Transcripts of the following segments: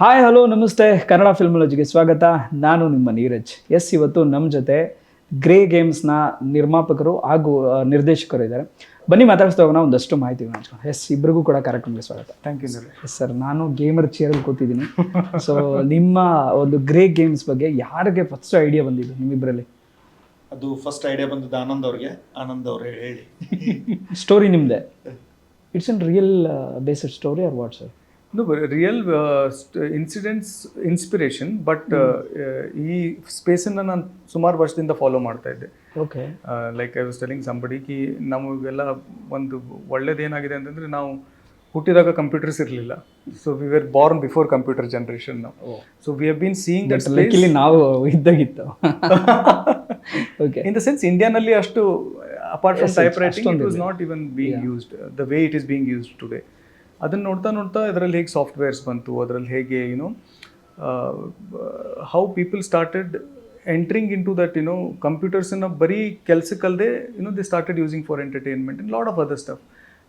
Hi hello ನಮಸ್ತೆ. ಕನ್ನಡ ಫಿಲ್ಮಾಲಜಿಗೆ ಸ್ವಾಗತ. ನಾನು ನಿಮ್ಮ ನೀರಜ್. ಎಸ್ ಇವತ್ತು ನಮ್ಮ ಜೊತೆ ಗ್ರೇ ಗೇಮ್ಸ್ನ ನಿರ್ಮಾಪಕರು ಹಾಗೂ ನಿರ್ದೇಶಕರು ಇದ್ದಾರೆ. ಬನ್ನಿ ಮಾತಾಡಿಸ್ತಾ ಹೋಗೋಣ. ಒಂದಷ್ಟು ಮಾಹಿತಿ ಹಂಚ್ಕೊಂಡು ಎಸ್ ಇಬ್ಬರಿಗೂ ಕೂಡ ಕಾರ್ಯಕ್ರಮಕ್ಕೆ ಸ್ವಾಗತ. Thank you sir yes sir ನಾನು ಗೇಮರ್ ಚೇರಲ್ಲಿ ಕೂತಿದ್ದೀನಿ. ಸೊ ನಿಮ್ಮ ಒಂದು ಗ್ರೇ ಗೇಮ್ಸ್ ಬಗ್ಗೆ ಯಾರಿಗೆ ಫಸ್ಟ್ ಐಡಿಯಾ ಬಂದಿದ್ದು ನಿಮ್ಮಿಬ್ಬರಲ್ಲಿ ಅದು ಫಸ್ಟ್ ಐಡಿಯಾ ಬಂದಿದ್ದು ಆನಂದ್ ಅವ್ರಿಗೆ. ಆನಂದ್ ಅವ್ರು ಹೇಳಿ. ಸ್ಟೋರಿ ನಿಮ್ಮದೇ it's an real based story are what sir No, but real uh, incidents, inspiration, but ಈ ಸ್ಪೇಸನ್ನು ನಾನು ಸುಮಾರು ವರ್ಷದಿಂದ ಫಾಲೋ ಮಾಡ್ತಾ ಇದ್ದೆ. Okay like I was telling somebody ಕಿ ನಮಗೆಲ್ಲ ಒಂದು ಒಳ್ಳೇದೇನಾಗಿದೆ ಅಂತಂದರೆ ನಾವು ಹುಟ್ಟಿದಾಗ ಕಂಪ್ಯೂಟರ್ಸ್ ಇರಲಿಲ್ಲ. So we were born before computer generation ನಾವು so we have been seeing that likely ನಾವು ಇದ್ದಾಗಿತ್ತು. ಓಕೆ ಇನ್ ದ ಸೆನ್ಸ್ ಇಂಡಿಯಾನಲ್ಲಿ ಅಷ್ಟು apart from type writing it. Was not even being used the way it is being used today ಅದನ್ನು ನೋಡ್ತಾ ನೋಡ್ತಾ ಅದರಲ್ಲಿ ಹೇಗೆ ಸಾಫ್ಟ್ವೇರ್ಸ್ ಬಂತು ಅದರಲ್ಲಿ ಹೇಗೆ you know how people started entering into that you know ಕಂಪ್ಯೂಟರ್ಸನ್ನು ಬರೀ ಕೆಲಸಕ್ಕಲ್ಲದೆ you know they started using for entertainment in lot of other stuff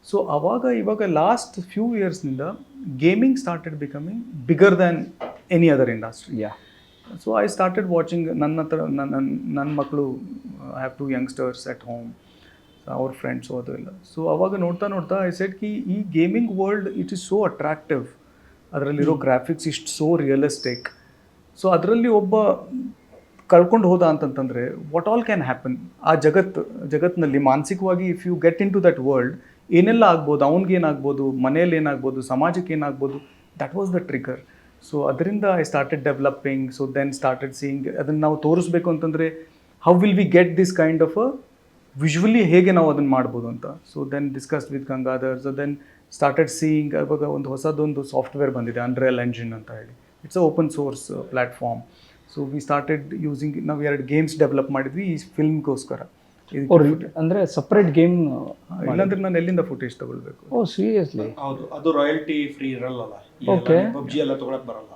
so ಅವಾಗ ಇವಾಗ last few ಇಯರ್ಸ್ನಿಂದ gaming started becoming bigger than any other industry yeah so I started watching ನನ್ನ ಹತ್ರ ನನ್ನ ನನ್ನ ಮಕ್ಕಳು I have to youngsters at home ಅವ್ರ friends ಅದು ಇಲ್ಲ ಸೊ ಅವಾಗ ನೋಡ್ತಾ ನೋಡ್ತಾ ಐ ಸೆಟ್ ಕಿ ಈ gaming world it is so attractive ಅದರಲ್ಲಿರೋ ಗ್ರಾಫಿಕ್ಸ್ ಇಷ್ಟು ಸೋ ರಿಯಲಿಸ್ಟಿಕ್ ಸೊ ಅದರಲ್ಲಿ ಒಬ್ಬ ಕಳ್ಕೊಂಡು ಹೋದ ಅಂತಂತಂದರೆ ವಾಟ್ ಆಲ್ ಕ್ಯಾನ್ ಹ್ಯಾಪನ್ ಆ ಜಗತ್ತು ಜಗತ್ತಿನಲ್ಲಿ ಮಾನಸಿಕವಾಗಿ if you get into that world ಏನೆಲ್ಲ ಆಗ್ಬೋದು ಅವ್ನಿಗೆ ಏನಾಗ್ಬೋದು ಮನೇಲಿ ಏನಾಗ್ಬೋದು ಸಮಾಜಕ್ಕೆ ಏನಾಗ್ಬೋದು that was the trigger so ಅದರಿಂದ I started developing so then started seeing ಅದನ್ನು ನಾವು ತೋರಿಸ್ಬೇಕು ಅಂತಂದರೆ how will we get this kind of a visually ಹೇಗೆ ನಾವು ಅದನ್ನು ಮಾಡ್ಬೋದು ಅಂತ. So then discuss with Gangadhar so then started seeing ಇವಾಗ ಒಂದು ಹೊಸದೊಂದು ಸಾಫ್ಟ್ವೇರ್ ಬಂದಿದೆ ಅನ್ರಿಯಲ್ ಎಂಜಿನ್ ಅಂತ ಹೇಳಿ. It's a open source platform so we started using ನಾವು ಎರಡು ಗೇಮ್ಸ್ ಡೆವಲಪ್ ಮಾಡಿದ್ವಿ ಈ ಫಿಲ್ಮ್ಗೋಸ್ಕರ ಅಂದ್ರೆ ಸಪ್ರೇಟ್ ಗೇಮ್ ಇಲ್ಲಾಂದ್ರೆ ನಾನು ಎಲ್ಲಿಂದ ಫುಟೇಜ್ ತಗೊಳ್ಬೇಕು? ಓ ಸೀರಿಯಸ್ಲಿ ಹೌದು ಅದು ರಾಯಲ್ಟಿ ಫ್ರೀ ಇರಲ್ಲ ಓಕೆ ಪಬ್ಜಿ ಎಲ್ಲ ತಗೊಳಕ್ ಬರಲ್ಲ.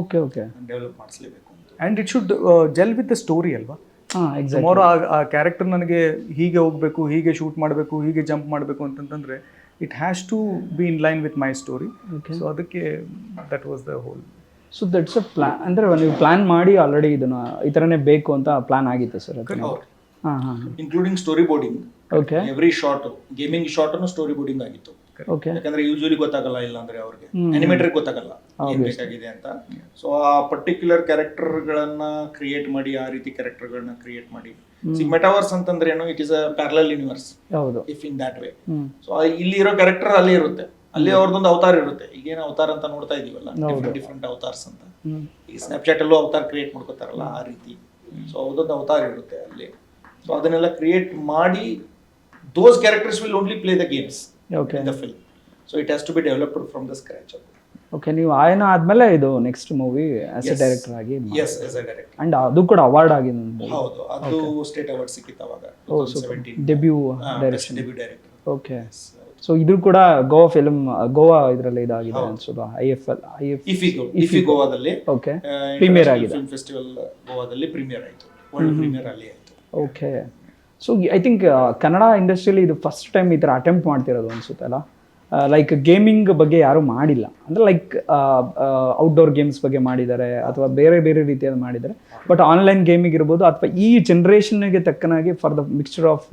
Okay okay develop ಮಾಡಿಸ್ಲೇಬೇಕು and it should gel with the story ಅಲ್ವಾ? ಸುಮಾರು ಆ ಕ್ಯಾರೆಕ್ಟರ್ ನನಗೆ ಹೀಗೆ ಹೋಗಬೇಕು ಹೀಗೆ ಶೂಟ್ ಮಾಡಬೇಕು ಹೀಗೆ ಜಂಪ್ ಮಾಡಬೇಕು ಅಂತಂತಂದರೆ it has to be in line with my story. So ಅದಕ್ಕೆ that was the whole so that's a plan ಅಂದರೆ ನೀವು ಪ್ಲಾನ್ ಮಾಡಿ ಆಲ್ರೆಡಿ ಇದನ್ನ ಈ ಥರನೇ ಬೇಕು ಅಂತ ಪ್ಲಾನ್ ಆಗಿತ್ತು ಸರ್ ಹಾಂ ಹಾಂ including story boarding okay every short gaming short story boarding ಆಗಿತ್ತು. ಓಕೆ ಯಾಕಂದ್ರೆ ಯೂಶಲಿ ಗೊತ್ತಾಗಲ್ಲ ಇಲ್ಲ ಅಂದ್ರೆ ಅವ್ರಿಗೆ ಅನಿಮೇಟರ್ ಗೊತ್ತಾಗಲ್ಲ ಏನ್ ಬೇಕಾಗಿದೆ ಅಂತ. ಸೊ ಆ ಪರ್ಟಿಕ್ಯುಲರ್ ಕ್ಯಾರೆಕ್ಟರ್ ಗಳನ್ನ ಕ್ರಿಯೇಟ್ ಮಾಡಿ ಆ ರೀತಿ ಕ್ಯಾರೆಕ್ಟರ್ಗಳನ್ನ ಕ್ರಿಯೇಟ್ ಮಾಡಿ. ಮೆಟಾವರ್ಸ್ ಅಂತಂದ್ರೆ ಏನು it is a parallel universe if in that way so ಇಲ್ಲಿ ಇರೋ ಕ್ಯಾರೆಕ್ಟರ್ ಅಲ್ಲಿ ಇರುತ್ತೆ. ಅಲ್ಲಿ ಅವ್ರದೊಂದು ಅವತಾರ ಇರುತ್ತೆ. ಈಗೇನು ಅವತಾರ ಅಂತ ನೋಡ್ತಾ ಇದೀವಲ್ಲ? ಡಿಫ್ರೆಂಟ್ ಡಿಫ್ರೆಂಟ್ ಅವತಾರ್ಸ್ ಅಂತ. ಈ ಸ್ನ್ಯಾಪ್ಚಾಟ್ ಅಲ್ಲೂ ಅವತಾರ ಕ್ರಿಯೇಟ್ ಮಾಡ್ಕೋತಾರಲ್ಲ ಆ ರೀತಿ. ಸೊ ಅವ್ರದೊಂದು ಅವತಾರ ಇರುತ್ತೆ ಅಲ್ಲಿ. ಸೊ ಅದನ್ನೆಲ್ಲ ಕ್ರಿಯೇಟ್ ಮಾಡಿ those characters will only play the games okay the film so it has to be developed from the scratch okay ನೀವು ಆಯನ ಆದ್ಮೇಲೆ ಇದು next movie as a director ಆಗಿ S S A direct and ಅದು ಕೂಡ award ಆಗಿದೆ ಹೌದು ಅದು ಸ್ಟೇಟ್ ಅವಾರ್ಡ್ ಸಿಕ್ಕಿತ್ತು ಅವಾಗ seventeen debut direction debut director okay so ಇದು ಕೂಡ ಗೋವಾ ಫಿಲ್ಮ್ ಗೋವಾ ಇದರಲ್ಲಿ ಇದಾಗಿದೆ ಅನ್ಸೋದು I F L I F IFFI IFFI ಗೋವಾದಲ್ಲಿ ಓಕೆ ಪ್ರೀಮಿಯರ್ ಆಗಿದೆ. ಫಿಲ್ಮ್ ಫೆಸ್ಟಿವಲ್ ಗೋವಾದಲ್ಲಿ ಪ್ರೀಮಿಯರ್ ಆಯಿತು. ವರ್ಲ್ಡ್ ಪ್ರೀಮಿಯರ್ ಅಲ್ಲಿ ಆಯಿತು. Okay so I think Kannada ಇಂಡಸ್ಟ್ರಿಯಲ್ಲಿ ಇದು ಫಸ್ಟ್ ಟೈಮ್ ಈ ಥರ ಅಟೆಂಪ್ಟ್ ಮಾಡ್ತಿರೋದು ಅನ್ಸುತ್ತಲ್ಲ ಲೈಕ್ ಗೇಮಿಂಗ್ ಬಗ್ಗೆ ಯಾರೂ ಮಾಡಿಲ್ಲ. ಅಂದರೆ ಲೈಕ್ ಔಟ್ಡೋರ್ ಗೇಮ್ಸ್ ಬಗ್ಗೆ ಮಾಡಿದ್ದಾರೆ ಅಥವಾ ಬೇರೆ ಬೇರೆ ರೀತಿಯಾದ ಮಾಡಿದ್ದಾರೆ. ಬಟ್ ಆನ್ಲೈನ್ ಗೇಮಿಂಗ್ ಇರ್ಬೋದು ಅಥವಾ ಈ ಜನ್ರೇಷನ್ಗೆ ತಕ್ಕನಾಗಿ for the mixture of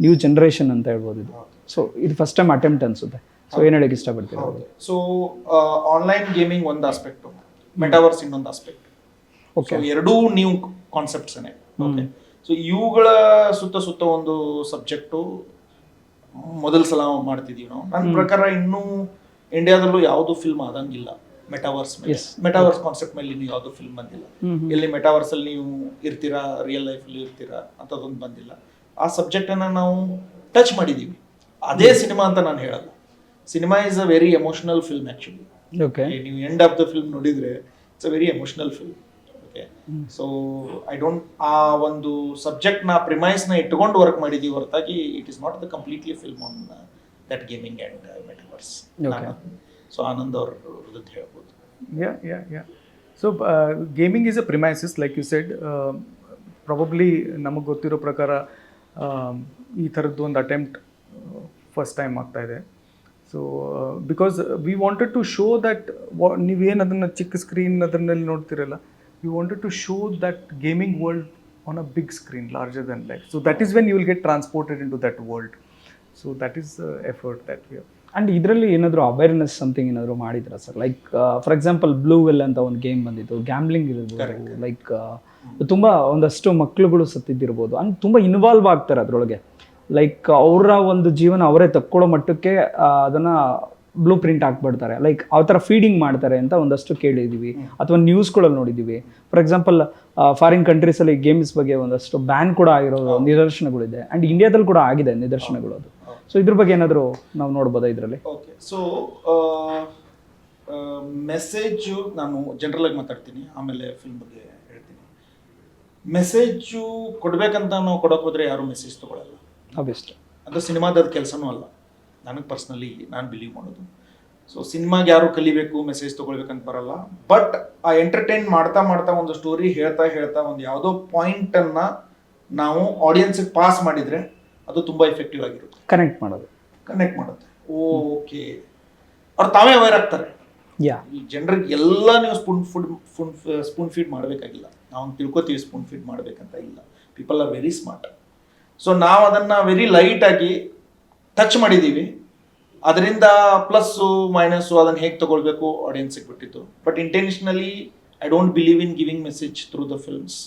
new generation ಅಂತ ಹೇಳ್ಬೋದು ಇದು. ಸೊ ಇದು ಫಸ್ಟ್ ಟೈಮ್ ಅಟೆಂಪ್ಟ್ ಅನ್ಸುತ್ತೆ. ಸೊ ಏನು ಹೇಳಕ್ಕೆ ಇಷ್ಟಪಡ್ತೀರಾ? ಸೊ ಆನ್ಲೈನ್ ಗೇಮಿಂಗ್ ಒಂದು ಆಸ್ಪೆಕ್ಟು ಮೆಟಾವರ್ಸ್ ಇನ್ನೊಂದು ಆಸ್ಪೆಕ್ಟ್ ಓಕೆ ಎರಡೂ ನ್ಯೂ ಕಾನ್ಸೆಪ್ಟ್ಸ್ ಓಕೆ ಸೊ ಇವುಗಳ ಸುತ್ತ ಸುತ್ತ ಒಂದು ಸಬ್ಜೆಕ್ಟು ಮೊದಲ ಸಲ ಮಾಡ್ತಿದೀವಿ ನಾವು. ನನ್ನ ಪ್ರಕಾರ ಇನ್ನೂ ಇಂಡಿಯಾದಲ್ಲೂ ಯಾವುದು ಫಿಲ್ಮ್ ಆದಂಗಿಲ್ಲ. ಮೆಟಾವರ್ಸ್ ಮೇಲೆ. ಮೆಟಾವರ್ಸ್ ಕಾನ್ಸೆಪ್ಟ್ ಮೇಲೆ ನೀವು ಯಾವುದು ಫಿಲ್ಮ್ ಬಂದಿಲ್ಲ. ಎಲ್ಲಿ ಮೆಟಾವರ್ಸ್ ಅಲ್ಲಿ ನೀವು ಇರ್ತೀರಾ ರಿಯಲ್ ಲೈಫಲ್ಲಿ ಇರ್ತೀರಾ ಅಂತದೊಂದು ಬಂದಿಲ್ಲ. ಆ ಸಬ್ಜೆಕ್ಟ್ ಅನ್ನ ನಾವು ಟಚ್ ಮಾಡಿದೀವಿ. ಅದೇ ಸಿನಿಮಾ ಅಂತ ನಾನು ಹೇಳಲ್ಲ. Cinema is a very emotional film actually ನೀವು ಎಂಡ್ ಆಫ್ ದ ಫಿಲ್ಮ್ ನೋಡಿದ್ರೆ it's a very emotional film okay so I don't ಆ ಒಂದು ಸಬ್ಜೆಕ್ಟ್ನ ಪ್ರಿಮೈಸ್ನ ಇಟ್ಕೊಂಡು ವರ್ಕ್ ಮಾಡಿದ್ದೀವಿ ಹೊರತಾಗಿ it is not the completely film on that gaming and metaverse so Anand ಅವ್ರ ವಿರುದ್ಧ ಹೇಳ್ಬೋದು. Yeah, yeah yeah. So gaming is is a like you said said. Probably ನಮಗೆ ಗೊತ್ತಿರೋ ಪ್ರಕಾರ um, ಈ ಥರದ್ದು ಒಂದು ಅಟೆಂಪ್ಟ್ ಫಸ್ಟ್ ಟೈಮ್ ಆಗ್ತಾ ಇದೆ. So because we wanted to show that ನೀವೇನು ಅದನ್ನು ಚಿಕ್ಕ ಸ್ಕ್ರೀನ್ ಅದರಲ್ಲಿ ನೋಡ್ತಿರಲ್ಲ we to to show gaming gaming world a big big screen larger life. Life that is is when will get transported transported that world. So world so the is effort we have. And ಇದರಲ್ಲಿ ಏನಾದರೂ awareness something ಏನಾದರೂ ಮಾಡಿದ್ರಾ sir like for example blue whale ಅಂತ ಒಂದು game ಬಂದಿತ್ತು gambling ಇರ್ಬೋದು like ತುಂಬ ಒಂದಷ್ಟು ಮಕ್ಳುಗಳು ಸತ್ತಿದ್ದಿರ್ಬೋದು ಅಂಡ್ ತುಂಬ ಇನ್ವಾಲ್ವ್ ಆಗ್ತಾರೆ ಅದರೊಳಗೆ ಲೈಕ್ ಅವರ ಒಂದು ಜೀವನ ಅವರೇ ತಕ್ಕೊಳ್ಳೋ ಮಟ್ಟಕ್ಕೆ ಅದನ್ನ ಬ್ಲೂ ಪ್ರಿಂಟ್ ಹಾಕ್ಬಿಡ್ತಾರೆ. ಲೈಕ್ ಆ ಥರ ಫೀಡಿಂಗ್ ಮಾಡ್ತಾರೆ ಅಂತ ಒಂದಷ್ಟು ಕೇಳಿದ್ದೀವಿ ಅಥವಾ ನ್ಯೂಸ್ಗಳಲ್ಲಿ ನೋಡಿದ್ದೀವಿ ಫಾರ್ ಎಕ್ಸಾಂಪಲ್ ಫಾರಿನ್ ಕಂಟ್ರೀಸಲ್ಲಿ ಗೇಮ್ಸ್ ಬಗ್ಗೆ ಒಂದಷ್ಟು ಬ್ಯಾನ್ ಕೂಡ ಆಗಿರೋ ನಿದರ್ಶನಗಳಿದೆ. ಆ್ಯಂಡ್ ಇಂಡಿಯಾದಲ್ಲಿ ಕೂಡ ಆಗಿದೆ ನಿದರ್ಶನಗಳು ಅದು. ಸೊ ಇದ್ರ ಬಗ್ಗೆ ಏನಾದರೂ ನಾವು ನೋಡ್ಬೋದಾ ಇದರಲ್ಲಿ? ಓಕೆ ಸೊ ಮೆಸೇಜು ನಾನು ಜನರಲ್ ಆಗಿ ಮಾತಾಡ್ತೀನಿ. ಆಮೇಲೆ ಫಿಲ್ಮ್ ಬಗ್ಗೆ ಹೇಳ್ತೀನಿ. ಮೆಸೇಜು ಕೊಡಬೇಕಂತ ನಾವು ಕೊಡೋಕೆ ಹೋದ್ರೆ ಯಾರು ಮೆಸೇಜ್ ತಗೊಳ್ಳಲ್ಲ ಆಬ್ವಿಯಸ್ಲಿ ಅದು ಸಿನಿಮಾದ ಕೆಲಸನೂ ಅಲ್ಲ. ನನಗೆ ಪರ್ಸ್ನಲಿ ನಾನು ಬಿಲೀವ್ ಮಾಡೋದು. ಸೊ ಸಿನಿಮಾಗೆ ಯಾರು ಕಲಿಬೇಕು ಮೆಸೇಜ್ ತೊಗೊಳ್ಬೇಕಂತ ಬರಲ್ಲ. ಬಟ್ ಆ ಎಂಟರ್ಟೈನ್ ಮಾಡ್ತಾ ಮಾಡ್ತಾ ಒಂದು ಸ್ಟೋರಿ ಹೇಳ್ತಾ ಹೇಳ್ತಾ ಒಂದು ಯಾವುದೋ ಪಾಯಿಂಟನ್ನು ನಾವು ಆಡಿಯನ್ಸಿಗೆ ಪಾಸ್ ಮಾಡಿದರೆ ಅದು ತುಂಬ ಎಫೆಕ್ಟಿವ್ ಆಗಿರುತ್ತೆ. ಕನೆಕ್ಟ್ ಮಾಡೋದು. ಕನೆಕ್ಟ್ ಮಾಡುತ್ತೆ ಓಕೆ ಅವ್ರು ತಾವೇ ಅವೇರ್ ಆಗ್ತಾರೆ. ಯಾ ಈ ಜನರಿಗೆ ಎಲ್ಲ ನೀವು spoon food food spoon feed ಮಾಡಬೇಕಾಗಿಲ್ಲ. ನಾವು ತಿಳ್ಕೊತೀವಿ ಸ್ಪೂನ್ ಫೀಡ್ ಮಾಡಬೇಕಂತ ಇಲ್ಲ. People are very smart so ನಾವು ಅದನ್ನು ವೆರಿ ಲೈಟಾಗಿ ಟಚ್ ಮಾಡಿದ್ದೀವಿ ಅದರಿಂದ ಪ್ಲಸ್ಸು ಮೈನಸ್ಸು ಅದನ್ನು ಹೇಗೆ ತಗೊಳ್ಬೇಕು? ಆಡಿಯನ್ಸಿಗೆ ಬಿಟ್ಟಿತ್ತು but intentionally I don't believe in giving message through the films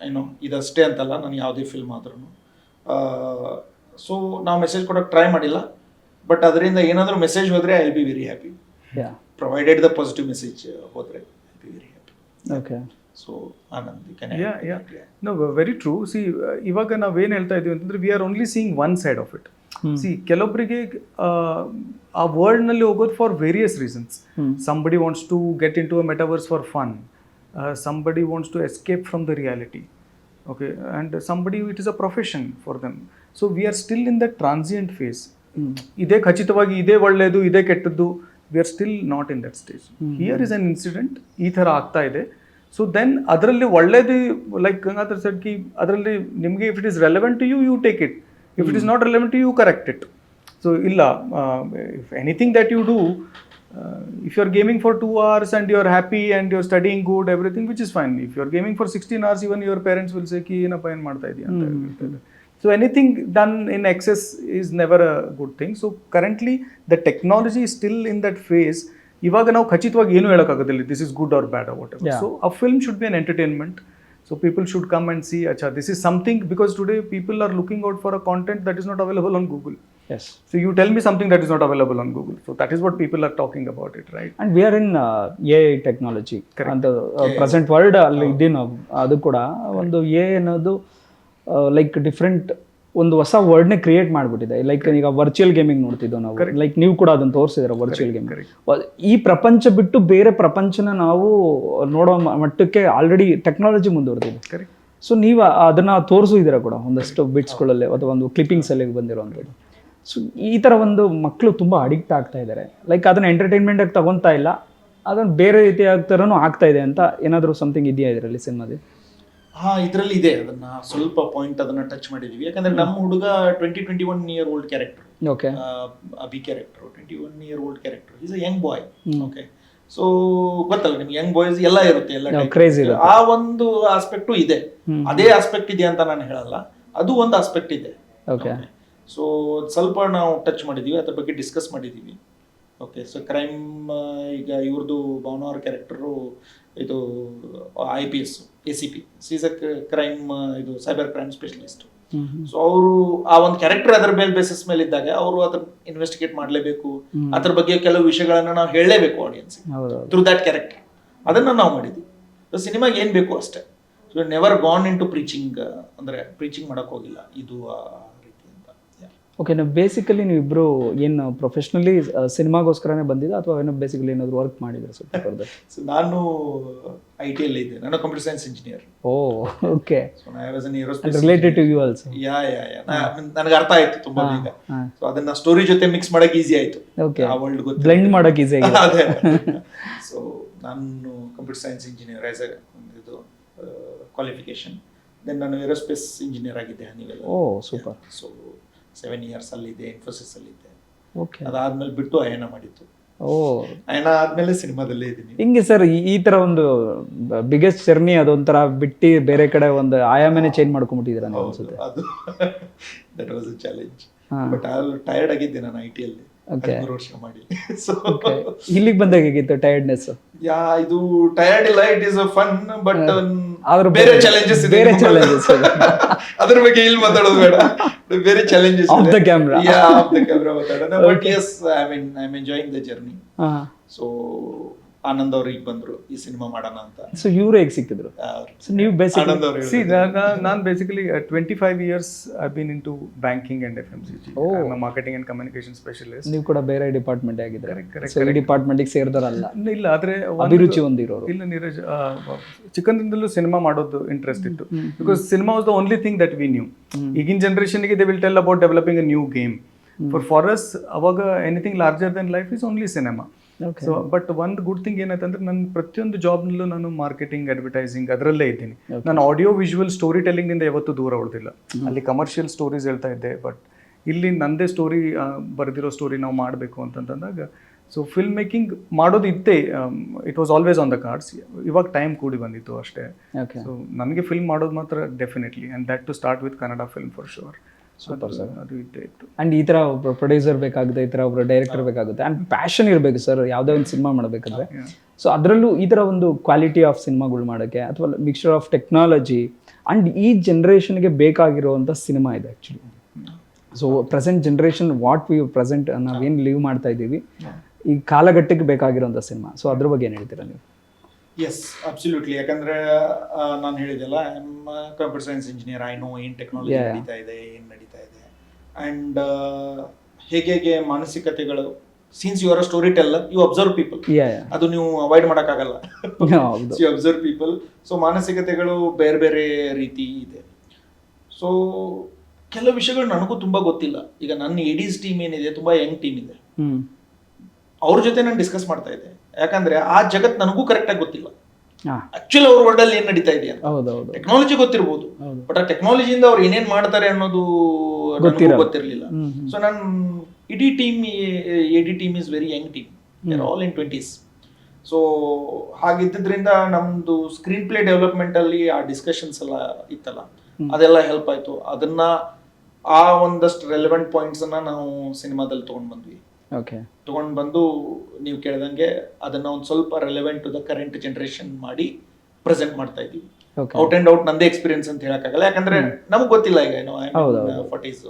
ಏನೋ ಇದಷ್ಟೇ ಅಂತಲ್ಲ ನಾನು ಯಾವುದೇ ಫಿಲ್ಮ್ ಆದ್ರೂ ಸೊ ನಾವು ಮೆಸೇಜ್ ಕೊಡೋಕೆ ಟ್ರೈ ಮಾಡಿಲ್ಲ. ಬಟ್ ಅದರಿಂದ ಏನಾದರೂ ಮೆಸೇಜ್ ಹೋದರೆ I will be very happy yeah provided the positive message ಹೋದರೆ I be very happy okay so Anand yeah yeah no very true see ಇವಾಗ ನಾವೇನು ಹೇಳ್ತಾ ಇದೀವಿ ಅಂತಂದ್ರೆ we are only seeing one side of it see ಕೆಲವೊಬ್ಬರಿಗೆ ಆ ವರ್ಲ್ಡ್ನಲ್ಲಿ ಹೋಗೋದು for various reasons somebody wants to get into a metaverse for fun somebody wants to escape from the reality okay and somebody it is a profession for them so we are still in the transient phase ಇದೇ ಖಚಿತವಾಗಿ ಇದೇ ಒಳ್ಳೆಯದು ಇದೇ ಕೆಟ್ಟದ್ದು we are still not in that stage here is an incident ಈ ಥರ ಆಗ್ತಾ ಇದೆ. ಸೊ ದೆನ್ ಅದರಲ್ಲಿ ಒಳ್ಳೇದು ಲೈಕ್ ಗಂಗಾಧರ್ ಸರ್ ಕಿ ಅದರಲ್ಲಿ ನಿಮಗೆ if it is relevant to you you take it If it is not relevant to you correct it so ಇಲ್ಲ if anything that you do if you are gaming for two hours and you are happy and you are studying good everything which is fine if you are gaming for sixteen hours even your parents will say ಕಿ ಏನಪ್ಪ ಏನು ಮಾಡ್ತಾ ಇದೆಯಾ ಅಂತ ಹೇಳ್ತಾರೆ so anything done in excess is never a good thing so currently the technology still in that phase ಇವಾಗ ನಾವು ಖಚಿತವಾಗಿ ಏನು ಹೇಳೋಕ್ಕಾಗೋದಿಲ್ಲ this is good or bad what Yeah. So a film should be an entertainment so people should come and see acha this is something because today people are looking out for a content that is not available on google Yes. so you tell me something that is not available on google so that is what people are talking about it right and we are in a technology And the world ಅಲ್ಲಿ ಇದ್ದೀವಿ ನಾವು ಅದು ಕೂಡ ಒಂದು A ಅನ್ನೋದು like different ಒಂದು ಹೊಸ ವರ್ಡ್ನೇ ಕ್ರಿಯೇಟ್ ಮಾಡಿಬಿಟ್ಟಿದೆ. ಲೈಕ್ ಈಗ ವರ್ಚುವಲ್ ಗೇಮಿಂಗ್ ನೋಡ್ತಿದ್ದೋ ನಾವು. ಲೈಕ್ ನೀವು ಕೂಡ ಅದನ್ನ ತೋರಿಸಿದ್ರೆ ವರ್ಚುವಲ್ ಗೇಮ್ ಈ ಪ್ರಪಂಚ ಬಿಟ್ಟು ಬೇರೆ ಪ್ರಪಂಚನ ನಾವು ನೋಡೋ ಮಟ್ಟಕ್ಕೆ ಆಲ್ರೆಡಿ ಟೆಕ್ನಾಲಜಿ ಮುಂದುವರೆದಿದೆ. ಸೊ ನೀವು ಅದನ್ನ ತೋರಿಸಿದ್ದೀರಾ ಕೂಡ? ಒಂದಷ್ಟು ಬಿಟ್ಸ್ಗಳಲ್ಲಿ ಅಥವಾ ಒಂದು ಕ್ಲಿಪ್ಪಿಂಗ್ಸ್ ಅಲ್ಲಿ ಬಂದಿರುವಂಥದ್ದು. ಸೊ ಈ ಥರ ಒಂದು ಮಕ್ಕಳು ತುಂಬ ಅಡಿಕ್ಟ್ ಆಗ್ತಾ ಇದ್ದಾರೆ ಲೈಕ್ ಅದನ್ನ ಎಂಟರ್ಟೈನ್ಮೆಂಟ್ ಆಗಿ ತಗೊತಾ ಇಲ್ಲ. ಅದನ್ನ ಬೇರೆ ರೀತಿ ಥರನೂ ಆಗ್ತಾ ಇದೆ ಅಂತ ಏನಾದರೂ ಸಮಥಿಂಗ್ ಇದೆಯಾ ಇದರಲ್ಲಿ ಸಿನಿಮಾದಿ ಹಾ ಇದರಲ್ಲಿ ಇದೆ. ಅದನ್ನ ಸ್ವಲ್ಪ ಪಾಯಿಂಟ್ ಅದನ್ನ ಟಚ್ ಮಾಡಿದೀವಿ. ಯಾಕಂದ್ರೆ ನಮ್ಮ ಹುಡುಗ twenty twenty one year old character okay Abhi character twenty one year old character is a young boy okay so ಗೊತ್ತಲ್ಲ ನಿಮ್ಗೆ ಯಂಗ್ ಬಾಯ್ಸ್ ಎಲ್ಲ ಇರುತ್ತೆ ಎಲ್ಲ ಕ್ರೇಜ್. ಆ ಒಂದು ಆಸ್ಪೆಕ್ಟು ಇದೆ. ಅದೇ ಆಸ್ಪೆಕ್ಟ್ ಇದೆ ಅಂತ ನಾನು ಹೇಳಲ್ಲ. ಅದು ಒಂದು ಆಸ್ಪೆಕ್ಟ್ ಇದೆ. ಓಕೆ ಸೊ ಸ್ವಲ್ಪ ನಾವು ಟಚ್ ಮಾಡಿದೀವಿ ಅದ್ರ ಬಗ್ಗೆ ಡಿಸ್ಕಸ್ ಮಾಡಿದ್ದೀವಿ ಓಕೆ ಸೊ ಕ್ರೈಮ್ ಈಗ ಇವ್ರದ್ದು ಭಾವನವ್ರ ಕ್ಯಾರೆಕ್ಟರು ಇದು I P S A C P sees a crime ಇದು ಸೈಬರ್ ಕ್ರೈಮ್ ಸ್ಪೆಷಲಿಸ್ಟ್ ಸೊ ಅವರು ಆ ಒಂದು ಕ್ಯಾರೆಕ್ಟರ್ ಅದರ ಮೇಲೆ ಬೇಸಿಸ್ ಮೇಲೆ ಇದ್ದಾಗ ಅವರು ಅದ್ರ ಇನ್ವೆಸ್ಟಿಗೇಟ್ ಮಾಡಲೇಬೇಕು. ಅದ್ರ ಬಗ್ಗೆ ಕೆಲವು ವಿಷಯಗಳನ್ನ ನಾವು ಹೇಳಲೇಬೇಕು ಆಡಿಯನ್ಸ್ ಥ್ರೂ ದಟ್ ಕ್ಯಾರೆಕ್ಟರ್ ಅದನ್ನ ನಾವು ಮಾಡಿದ್ವಿ. ಸೊ ಸಿನಿಮಾಗೆ ಏನು ಬೇಕು ಅಷ್ಟೇ. So never gone into preaching ಅಂದ್ರೆ ಪ್ರೀಚಿಂಗ್ ಮಾಡಕ್ ಹೋಗಿಲ್ಲ. ಇದು ಆ ರೀತಿ ಅಂತ Yeah. ಓಕೆ ನಾವು ಬೇಸಿಕಲಿ ನೀವಿಬ್ಬರು ಏನು ಪ್ರೊಫೆಷ್ನಲಿ ಸಿನಿಮಾಗೋಸ್ಕರನೇ ಬಂದಿದ್ದ ಅಥವಾ ಏನೋ ಬೇಸಿಕಲಿ ಏನಾದರೂ ವರ್ಕ್ ಮಾಡಿದ್ರೆ ಸ್ವಲ್ಪ ಸೊ ನಾನು ಐ ಟಿ ಅಲ್ಲಿ ಇದ್ದೆ. ನಾನು computer science engineer oh okay related to you also yeah yeah yeah ನನಗೆ ಅರ್ಥ ಆಯ್ತು ತುಂಬಾ ಬೇಗ. ಸೊ ಅದನ್ನ ಸ್ಟೋರಿ ಜೊತೆ ಮಿಕ್ಸ್ ಮಾಡಕ್ಕೆ ಈಸಿ ಆಯ್ತು. ಓಕೆ ಆ ವರ್ಲ್ಡ್ ಗೊತ್ತು ಬ್ಲೆಂಡ್ ಮಾಡೋಕೆ ಈಸಿ ಆಗಿದೆ. ಅದೇ. ಸೊ ನಾನು computer science engineer as a ಇದು ಕ್ವಾಲಿಫಿಕೇಶನ್ ದೆನ್ ನಾನು ಏರೋಸ್ಪೇಸ್ ಇಂಜಿನಿಯರ್ ಆಗಿದ್ದೆ ನೀವೆಲ್ಲ oh super so seven years ಅಲ್ಲಿ ಇದೆ ಇನ್ಫೋಸಿಸ್ ಅಲ್ಲಿದ್ದೆ ಓಕೆ ಅದಾದ್ಮೇಲೆ ಬಿಟ್ಟು ಅಯನ ಮಾಡಿತ್ತು ಓ. ಅಯನ ಆದ್ಮೇಲೆ ಸಿನಿಮಾದಲ್ಲೇ ಇದ್ದೀನಿ. ಹಿಂಗೆ ಸರ್ ಈ ತರ ಒಂದು ಬಿಗ್ಗೆಸ್ಟ್ ಜರ್ನಿ ಅದೊಂಥರ ಬಿಟ್ಟು ಬೇರೆ ಕಡೆ ಒಂದು ಆಯಾಮನೆ ಚೇಂಜ್ ಮಾಡ್ಕೊಂಡ್ಬಿಟ್ಟಿದ್ದೀರಾ ನೀವು ಅನ್ಸುತ್ತೆ? ಅದು. That was a challenge. But ಅಲ್ಲಿ ಟಯರ್ಡ್ ಆಗಿದ್ದೆ ನಾನು ಐ ಟಿ ಅಲ್ಲಿ. ಹದಿಮೂರು ವರ್ಷ ಮಾಡಿ. ಸೊ ಇಲ್ಲಿಗೆ ಬಂದಾಗ ಹೇಗಿತ್ತು ಟೈರ್ಡ್ನೆಸ್ ಯಾ ಇದು ಟಯರ್ಡ್ ಇಲ್ಲ it is a fun but ಆದ್ರೂ ಬೇರೆ ಬೇರೆ- ಚಾಲೆಂಜಸ್ ಬೇರೆ challenges. ಇದೆ. ಅದ್ರ ಬಗ್ಗೆ ಇಲ್ಲಿ ಮಾತಾಡೋದು ಬೇಡ ಬೇರೆ challenges Off the camera. Yeah off the camera ಮಾತಾಡೋಣ but yes I mean I am enjoying the journey ಹಾ ಸೊ ಆನಂದ್ ಅವ್ರಿಗೆ ಈಗ ಬಂದ್ರು ಈ ಸಿನಿಮಾ ಮಾಡೋಣ ಅಂತ. ಸೊ ಇವ್ರು ಹೇಗೆ ಸಿಕ್ಕಿದ್ರು? ಸೊ ನೀವು ಆನಂದ್ ಅವ್ರು ನಾನು basically twenty five years I been into banking and F M C G. Marketing and communication specialist ನೀವು ಕೂಡ ಬೇರೆ ಡಿಪಾರ್ಟ್ಮೆಂಟ್ ಆಗಿದ್ದಾರೆ? ಸೇರಿದಾರಲ್ಲ ಡಿಪಾರ್ಟ್ಮೆಂಟಿಗೆ ಸೇರಿದವರಲ್ಲ. ಇಲ್ಲ ಆದ್ರೆ ಅಭಿರುಚಿ ಹೊಂದಿರೋರು. ಇಲ್ಲ ನೀರಜ್ ಚಿಕ್ಕಂದಿಂದಲೂ ಸಿನಿಮಾ ಮಾಡೋದು ಇಂಟ್ರೆಸ್ಟ್ ಇತ್ತು. Because cinema was the only thing that we knew ಈಗಿನ ಜನರೇಷನ್ಗೆ they will tell about developing a new game for for ಅವಾಗ anything larger than life is only cinema. So but ಒಂದು ಗುಡ್ ಥಿಂಗ್ ಏನಾಯ್ತಂದ್ರೆ ನನ್ನ ಪ್ರತಿಯೊಂದು ಜಾಬ್ನಲ್ಲೂ ನಾನು marketing advertising ಅದರಲ್ಲೇ ಇದ್ದೀನಿ. ನಾನು ಆಡಿಯೋ ವಿಜುವಲ್ ಸ್ಟೋರಿ ಟೆಲ್ಲಿಂಗಿಂದ ಯಾವತ್ತೂ ದೂರ ಉಳಿದಿಲ್ಲ. ಅಲ್ಲಿ ಕಮರ್ಷಿಯಲ್ ಸ್ಟೋರೀಸ್ ಹೇಳ್ತಾ ಇದ್ದೆ ಬಟ್ ಇಲ್ಲಿ ನಂದೇ ಸ್ಟೋರಿ ಬರೆದಿರೋ ಸ್ಟೋರಿ ನಾವು ಮಾಡಬೇಕು ಅಂತಂದಾಗ ಸೊ ಫಿಲ್ಮ್ ಮೇಕಿಂಗ್ ಮಾಡೋದು ಇತ್ತೇ it was always on the cards ಇವಾಗ ಟೈಮ್ ಕೂಡಿ ಬಂದಿತ್ತು ಅಷ್ಟೇ. ಸೊ ನನಗೆ ಫಿಲ್ಮ್ ಮಾಡೋದು ಮಾತ್ರ definitely and that to start with Kannada film for sure Super, sir ಅದು ಇದ್ದೇ ಇತ್ತು. ಅಂಡ್ ಈ ತರ ಒಬ್ರು ಪ್ರೊಡ್ಯೂಸರ್ ಬೇಕಾಗುತ್ತೆ ಈ ತರ ಒಬ್ರು ಡೈರೆಕ್ಟರ್ ಬೇಕಾಗುತ್ತೆ. ಅಂಡ್ ಪ್ಯಾಷನ್ ಇರಬೇಕು ಸರ್ ಯಾವುದೇ ಒಂದು ಸಿನಿಮಾ ಮಾಡಬೇಕಾದ್ರೆ. ಸೊ ಅದರಲ್ಲೂ ಈ ತರ ಒಂದು ಕ್ವಾಲಿಟಿ ಆಫ್ ಸಿನಿಮಾಗಳು ಮಾಡೋಕ್ಕೆ ಅಥವಾ ಮಿಕ್ಸ್ಚರ್ ಆಫ್ ಟೆಕ್ನಾಲಜಿ ಅಂಡ್ ಈ ಜನ್ರೇಷನ್ಗೆ ಬೇಕಾಗಿರುವಂಥ ಸಿನಿಮಾ ಇದೆ actually so present generation what we present ನಾವೇನು ಲೀವ್ ಮಾಡ್ತಾ ಇದ್ದೀವಿ ಈ ಕಾಲಘಟ್ಟಕ್ಕೆ ಬೇಕಾಗಿರೋಂಥ ಸಿನಿಮಾ ಸೊ ಅದ್ರ ಬಗ್ಗೆ ಏನು ಹೇಳ್ತೀರಾ ನೀವು? ಎಸ್ ಅಬ್ಸಲ್ಯೂಟ್ಲಿ ಯಾಕಂದ್ರೆ ನಾನು ಹೇಳಿದೆಲ್ಲ computer science engineer I know ಏನ್ ಟೆಕ್ನಾಲಜಿ. ನಡೀತಾ ಇದೆ ಏನು ನಡೀತಾ ಇದೆ. ಆ್ಯಂಡ್ ಹೇಗೆ ಹೇಗೆ ಮಾನಸಿಕತೆಗಳು scenes you are a storyteller you observe people ಅದು ನೀವು ಅವಾಯ್ಡ್ ಮಾಡೋಕ್ಕಾಗಲ್ಲ. ಯು ಅಬ್ಸರ್ವ್ ಪೀಪಲ್ ಸೊ ಮಾನಸಿಕತೆಗಳು ಬೇರೆ ಬೇರೆ ರೀತಿ ಇದೆ. ಸೊ ಕೆಲವು ವಿಷಯಗಳು ನನಗೂ ತುಂಬ ಗೊತ್ತಿಲ್ಲ. ಈಗ ನನ್ನ ಏಡೀಸ್ ಟೀಮ್ ಏನಿದೆ ತುಂಬ ಯಂಗ್ ಟೀಮ್ ಇದೆ. ಅವ್ರ ಜೊತೆ ನಾನು ಡಿಸ್ಕಸ್ ಮಾಡ್ತಾ ಇದ್ದೆ. ಯಾಕಂದ್ರೆ ಆ ಜಗತ್ ನನಗೂ ಕರೆಕ್ಟಾಗಿ ಗೊತ್ತಿಲ್ಲ. ಆಕ್ಚುಲಿ ಅವ್ರ ವರ್ಲ್ಡ್ ಅಲ್ಲಿ ಏನ್ ನಡೀತಾ ಇದೆ ಅಂತ. ಟೆಕ್ನಾಲಜಿ ಗೊತ್ತಿರಬಹುದು ಹೌದು. ಬಟ್ ಆ ಟೆಕ್ನಾಲಜಿಯಿಂದ ಅವ್ರು ಏನೇನ್ ಮಾಡ್ತಾರೆ ಅನ್ನೋದು ಗೊತ್ತಿರಲಿಲ್ಲ. ಸೊ ನಾನು ಇಡೀ team AD team is very young team all in twenties so ಹಾಗಿದ್ದರಿಂದ ನಮ್ದು ಸ್ಕ್ರೀನ್ ಪ್ಲೇ ಡೆವಲಪ್ಮೆಂಟ್ ಅಲ್ಲಿ ಆ ಡಿಸ್ಕಷನ್ಸ್ ಎಲ್ಲ ಇತ್ತಲ್ಲ. ಅದೆಲ್ಲ ಹೆಲ್ಪ್ ಆಯ್ತು. ಅದನ್ನ ಆ ಒಂದಷ್ಟು ರೆಲೆವೆಂಟ್ ಪಾಯಿಂಟ್ಸ್ ಅನ್ನ ನಾವು ಸಿನಿಮಾದಲ್ಲಿ ತಗೊಂಡ್ ಬಂದ್ವಿ. ಓಕೆ ತಗೊಂಡ್ ಬಂದು ನೀವು ಕೇಳ್ದಂಗೆ ಅದನ್ನ ಒಂದು ಸ್ವಲ್ಪ relevant to the current generation ಮಾಡಿ ಪ್ರೆಸೆಂಟ್ ಮಾಡ್ತಾ ಇದ್ದೀವಿ ಔಟ್ ಅಂಡ್ ಔಟ್ ನಂದೇ ಎಕ್ಸ್ಪೀರಿಯನ್ಸ್ ಅಂತ ಹೇಳಕ್ಕಾಗಲ್ಲ. ಯಾಕಂದ್ರೆ ನಮಗ್ ಗೊತ್ತಿಲ್ಲ ಈಗ ಏನೋ. ಫಾರ್ಟೀಸ್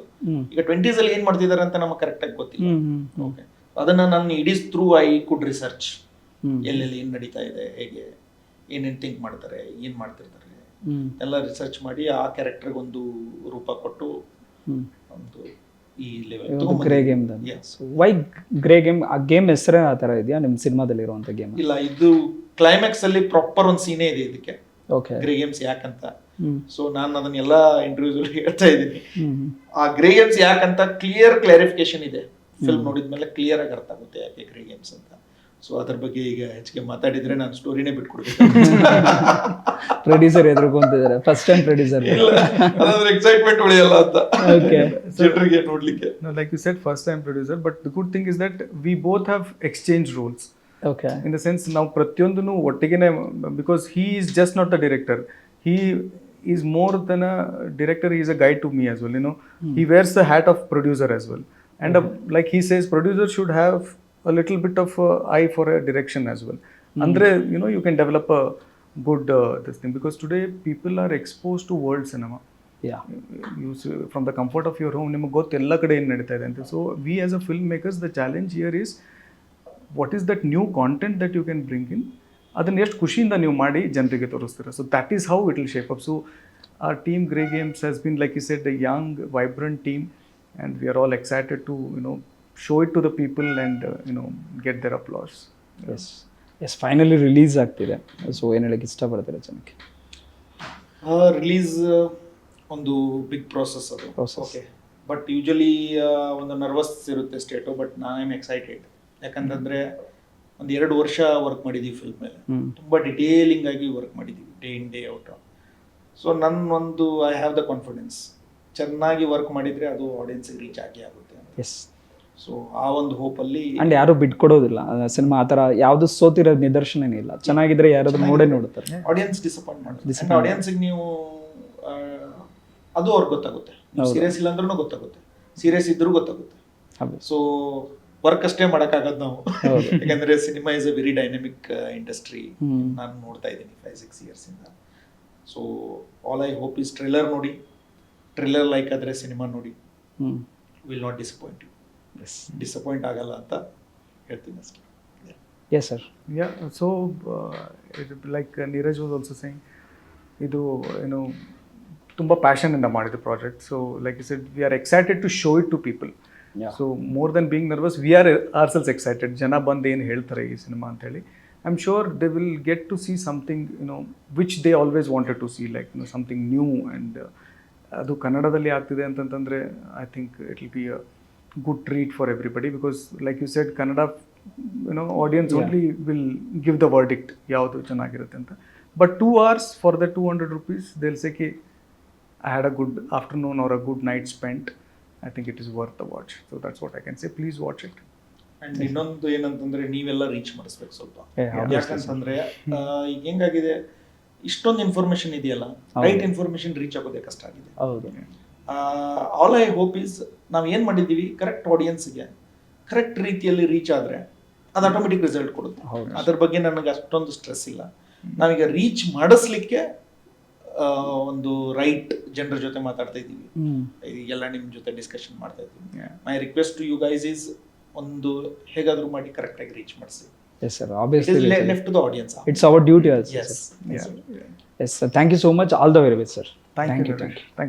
ಈಗ ಟ್ವೆಂಟೀಸ್ ಅಲ್ಲಿ ಏನ್ ಮಾಡ್ತಿದಾರೆ ಅಂತ ನಮಗೆ ಕರೆಕ್ಟ್ ಆಗಿ ಗೊತ್ತಿಲ್ಲ. ಓಕೆ ಅದನ್ನ ನಾನು ideas through I could research ಎಲ್ಲೆಲ್ಲಿ ಏನ್ ನಡೀತಾ ಇದೆ ಹೇಗೆ ಏನೇನ್ ಥಿಂಕ್ ಮಾಡ್ತಾರೆ ಏನ್ ಮಾಡ್ತಿರ್ತಾರೆ. ಎಲ್ಲ ರಿಸರ್ಚ್ ಮಾಡಿ ಆ ಕ್ಯಾರೆಕ್ಟರ್ಗೆ ಒಂದು ರೂಪ ಕೊಟ್ಟು ಒಂದು ಈ ಒಂದು grey level game. Why grey game ಆ ಗೇಮ್ ಹೆಸರೇ ಆ ತರ ಇದೆಯಾ? ನಿಮ್ಮ ಸಿನಿಮಾದಲ್ಲಿ ಇರುವಂಥ ಗೇಮ್ ಇಲ್ಲ ಇದು ಕ್ಲೈಮ್ಯಾಕ್ಸ್ ಅಲ್ಲಿ ಪ್ರಾಪರ್ ಒಂದು ಸೀನೇ ಇದೆ ಇದಕ್ಕೆ. ಓಕೆ ಗ್ರೇ ಗೇಮ್ಸ್ ಯಾಕಂತ. ಸೊ ನಾನು ಅದನ್ನೆಲ್ಲ ಇಂಟರ್ವ್ಯೂಸ್ ಅಲ್ಲಿ ಹೇಳ್ತಾ ಇದ್ದೀನಿ. ಆ ಗ್ರೇ ಗೇಮ್ಸ್ ಯಾಕಂತ ಕ್ಲಿಯರ್ ಕ್ಲಾರಿಫಿಕೇಶನ್ ಇದೆ. ಫಿಲ್ಮ್ ನೋಡಿದ್ಮೇಲೆ ಕ್ಲಿಯರ್ ಆಗಿ ಅರ್ಥ ಆಗುತ್ತೆ ಯಾಕೆ ಗ್ರೇ ಗೇಮ್ಸ್ ಅಂತ. ಸೊ ಅದ್ರ ಬಗ್ಗೆ ಈಗ ಹೆಚ್ಚಿಗೆ ಮಾತಾಡಿದ್ರೆ ನಾನು ಸ್ಟೋರಿನೇ ಬಿಟ್ಕೊಡ್ತೀನಿ ಪ್ರೊಡ್ಯೂಸರ್ ಎದುರ್ಕೊಂತಿದ್ದಾರೆ. ಫಸ್ಟ್ ಟೈಮ್ ಪ್ರೊಡ್ಯೂಸರ್ ಇಲ್ಲ ಅದ್ರ ಎಕ್ಸೈಟ್ಮೆಂಟ್ ಉಳಿಯಲ್ಲ ಅಂತ. ಓಕೆ ಜನರಿಗೆ ನೋಡ್ಲಿಕ್ಕೆ. In the sense, ನಾವು ಪ್ರತಿಯೊಂದನ್ನು ಒಟ್ಟಿಗೆನೆ because he is just not a director he is more than a director is a guide to me as well you know he wears the hat of producer as well and like he says producer should have a little bit of eye for a direction as well ಅಂದ್ರೆ you know you can develop a good this thing because today people are expose to world cinema yeah use from the comfort of your home ನಿಮಗೆ ಗೊತ್ತು ಎಲ್ಲ ಕಡೆ ಏನು ನಡೀತಾ ಇದೆ ಅಂತ so we as a filmmakers the challenge here is what is that new content that you can bring in ಅದನ್ನು ಎಷ್ಟು ಖುಷಿಯಿಂದ ನೀವು ಮಾಡಿ ಜನರಿಗೆ ತೋರಿಸ್ತೀರ? So that is how it will shape up so our team grey games has been like is at the young vibrant team and we are all excited to you know show it to the people and you know get their applause yes yes finally release ಆಗ್ತಿದೆ. So ಏನು ಹೇಳಕ್ಕೆ ಇಷ್ಟಪಡ್ತೀರಾ ಜನಕ್ಕೆ? Release ಒಂದು big process ಅದು. Process. Okay but usually ಒಂದು nervous ಇರುತ್ತೆ state but ನಾನು ಐಮ್ ಎಕ್ಸೈಟೆಡ್ ಯಾಕಂತಂದರೆ ಒಂದು ಎರಡು ವರ್ಷ ವರ್ಕ್ ಮಾಡಿದ್ದೀವಿ ಫಿಲ್ಮ್ ಮೇಲೆ. ತುಂಬ ಡಿಟೇಲಿಂಗ್ ಆಗಿ ವರ್ಕ್ ಮಾಡಿದ್ದೀವಿ day in day out so ನನ್ನ ಒಂದು ಐ ಹ್ಯಾವ್ ದ ಕಾನ್ಫಿಡೆನ್ಸ್ ಚೆನ್ನಾಗಿ ವರ್ಕ್ ಮಾಡಿದರೆ ಅದು ಆಡಿಯನ್ಸಿಗೆ ರೀಚ್ ಆಗಿ ಆಗುತ್ತೆ ಎಸ್ ಸೊ ಆ ಒಂದು ಹೋಪಲ್ಲಿ ಅಂಡ್ ಯಾರು ಬಿಟ್ಕೊಡೋದಿಲ್ಲ ಸಿನಿಮಾ ಆ ಥರ ಯಾವುದು ಸೋತಿರೋ ನಿದರ್ಶನನೇ ಇಲ್ಲ. ಚೆನ್ನಾಗಿದ್ರೆ ಯಾರಾದ್ರೂ ನೋಡೇ ನೋಡುತ್ತಾರೆ ಆಡಿಯನ್ಸ್ ಡಿಸಪಾಯಿಂಟ್ ಮಾಡ್ತಾರೆ. ಆಡಿಯನ್ಸಿಗೆ ನೀವು ಅದು ಅವ್ರಿಗೆ ಗೊತ್ತಾಗುತ್ತೆ. ಸೀರಿಯಸ್ ಇಲ್ಲ ಅಂದ್ರೂ ಗೊತ್ತಾಗುತ್ತೆ. ಸೀರಿಯಸ್ ಇದ್ರೂ ಗೊತ್ತಾಗುತ್ತೆ. ಸೊ ವರ್ಕ್ ಅಷ್ಟೇ ಮಾಡೋಕ್ಕಾಗದು ನಾವು. ಯಾಕಂದ್ರೆ cinema is a very dynamic industry. ನಾನು ನೋಡ್ತಾ ಇದ್ದೀನಿ ಫೈವ್ ಸಿಕ್ಸ್ ಇಯರ್ಸ್ ಇಂದ. So all I hope is thriller ನೋಡಿ. ಟ್ರಿಲ್ಲರ್ ಲೈಕ್ ಆದ್ರೆ ಸಿನಿಮಾ ನೋಡಿ. Will not disappoint you disappoint ಆಗಲ್ಲ ಅಂತ ಹೇಳ್ತೀನಿ ಅಷ್ಟೇ. Yes sir yeah so like Neeraj was also saying saying, ಇದು ಏನು ತುಂಬ ಪ್ಯಾಷನಿಂದ ಮಾಡಿದ್ದು project so like is it we are excited to show it to people. So more than being nervous we are are cells excited ಜನ ಬಂದು ಏನು ಹೇಳ್ತಾರೆ ಈ ಸಿನಿಮಾ ಅಂತೇಳಿ I am sure they will get to see something you know which they always wanted to see like no something new and ಅದು ಕನ್ನಡದಲ್ಲಿ ಆಗ್ತಿದೆ ಅಂತಂತಂದರೆ I think it will be a good treat for everybody because like you said Kannada you know audience Yeah. Only will give the verdict ಯಾವುದು ಚೆನ್ನಾಗಿರುತ್ತೆ ಅಂತ. But two hours for the two hundred rupees they'll say Ki I had a good afternoon or a good night spent I think it is worth the watch so that's what I can say please watch it and ಇನ್ನೊಂದು ಏನಂತಂದ್ರೆ ನೀವೆಲ್ಲ reach ಮಾಡಿಸ್ಬೇಕು ಸ್ವಲ್ಪ. ಯಾಕಂತಂದ್ರೆ ಈಗ ಹೆಂಗಾಗಿದೆ? ಇಷ್ಟೊಂದು information ಇದೆಯಲ್ಲ. Right information reach ಆಗೋದೇ ಕಷ್ಟ ಆಗಿದೆ. ಹೌದು. ಆಲ್ ಐ ಹೋಪ್ ಇಸ್ ನಾವು ಏನು ಮಾಡಿದ್ದೀವಿ? ಕರೆಕ್ಟ್ ಆಡಿಯನ್ಸ್ಗೆ ಕರೆಕ್ಟ್ ರೀತಿಯಲ್ಲಿ ರೀಚ್ ಆದರೆ ಅದು ಆಟೋಮೆಟಿಕ್ ರಿಸಲ್ಟ್ ಕೊಡುತ್ತೆ. ಅದ್ರ ಬಗ್ಗೆ ನನಗೆ ಅಷ್ಟೊಂದು ಸ್ಟ್ರೆಸ್ ಇಲ್ಲ. ನಾವೀಗ ರೀಚ್ ಮಾಡಿಸ್ಲಿಕ್ಕೆ ಒಂದು ರೈಟ್ ಜನರ ಜೊತೆ ಮಾತಾಡ್ತಾ ಇದ್ದೀವಿ. ಎಲ್ಲ ನಿಮ್ಮ ಜೊತೆ ಡಿಸ್ಕಷನ್ ಮಾಡ್ತಾ ಇದ್ದೀವಿ. My request to you guys is ಒಂದು ಹೇಗಾದರೂ ಮಾಡಿ ಕರೆಕ್ಟಾಗಿ ರೀಚ್ ಮಾಡಿಸಿ. Yes sir obviously left to the audience it's our duty also yes sir thank you so much all the very best sir thank you thank you,